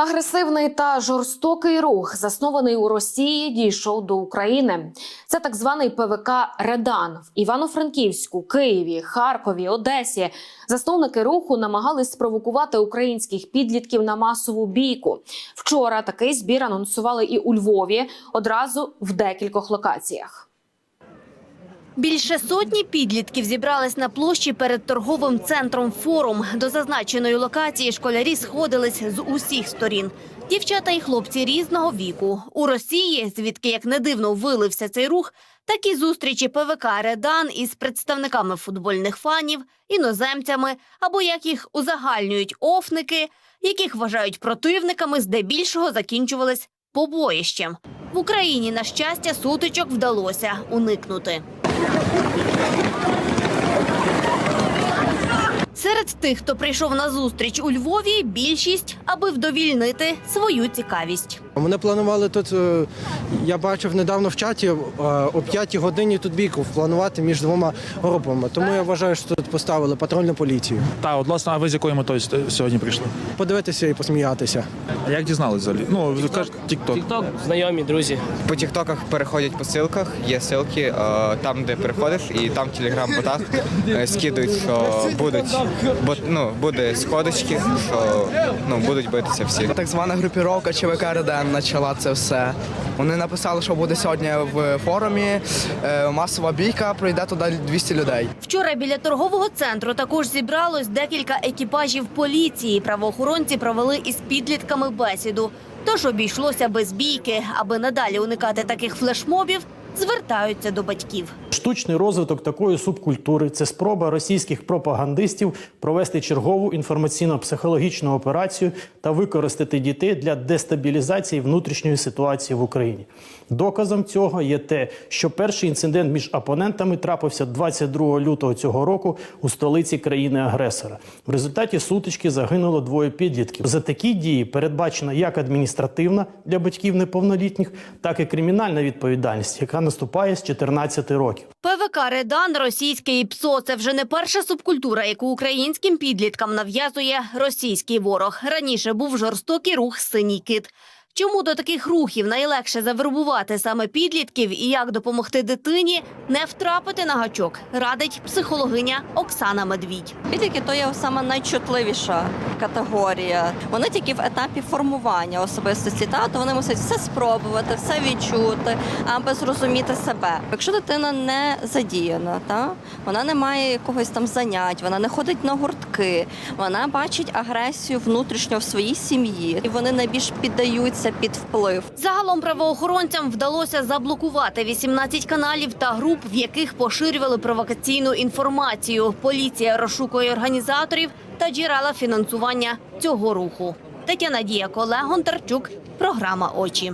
Агресивний та жорстокий рух, заснований у Росії, дійшов до України. Це так званий ПВК Редан в Івано-Франківську, Києві, Харкові, Одесі. Засновники руху намагались спровокувати українських підлітків на масову бійку. Вчора такий збір анонсували і у Львові одразу в декількох локаціях. Більше сотні підлітків зібрались на площі перед торговим центром «Форум». До зазначеної локації школярі сходились з усіх сторін. Дівчата і хлопці різного віку. У Росії, звідки, як не дивно, вилився цей рух, такі зустрічі ПВК «Редан» із представниками футбольних фанів, іноземцями або, як їх узагальнюють, офники, яких вважають противниками, здебільшого закінчувались побоїщем. В Україні, на щастя, сутичок вдалося уникнути. Серед тих, хто прийшов на зустріч у Львові, більшість, аби вдовільнити свою цікавість. Вони планували тут. е, Я бачив недавно в чаті е, о 5 годині тут бійку планувати між двома групами. Тому я вважаю, що тут поставили патрульну поліцію. Та, от, власне, а ви з якою метою сьогодні прийшли? Подивитися і посміятися. А як дізнались взагалі? Ну, кажуть, тік-ток. Тікток, знайомі, друзі. По тіктоках переходять по ссылках, є ссылки, е, там, де переходиш, і там в телеграм-ботах е, скидують, що будуть бо, ну, буде сходочки, що ну, будуть битися всі. Так звана групіровка ЧВК РДН почала це все. Вони написали, що буде сьогодні в форумі е, масова бійка, прийде туди 200 людей. Вчора біля торгового центру також зібралось декілька екіпажів поліції. Правоохоронці провели із підлітками бесіду. Тож обійшлося без бійки, аби надалі уникати таких флешмобів, звертаються до батьків. Штучний розвиток такої субкультури це спроба російських пропагандистів провести чергову інформаційно-психологічну операцію та використати дітей для дестабілізації внутрішньої ситуації в Україні. Доказом цього є те, що перший інцидент між опонентами трапився 22 лютого цього року у столиці країни-агресора. В результаті сутички загинуло двоє підлітків. За такі дії передбачена як адміністративна для батьків неповнолітніх, так і кримінальна відповідальність, яка наступає з 14 років. ПВК Редан, російське ІПСО – це вже не перша субкультура, яку українським підліткам нав'язує російський ворог. Раніше був жорстокий рух «Синій кит». Чому до таких рухів найлегше завербувати саме підлітків і як допомогти дитині не втрапити на гачок, радить психологиня Оксана Медвідь. Підлітки то є саме найчутливіша категорія. Вони тільки в етапі формування особистості, та то вони мусять все спробувати, все відчути, аби зрозуміти себе. Якщо дитина не задіяна, та вона не має якогось там занять, вона не ходить на гуртки, вона бачить агресію внутрішньо в своїй сім'ї, і вони найбільш піддаються під вплив. Загалом правоохоронцям вдалося заблокувати 18 каналів та груп, в яких поширювали провокаційну інформацію. Поліція розшукує організаторів та джерела фінансування цього руху. Тетяна Дія, Олег Гонтарчук, програма Очі.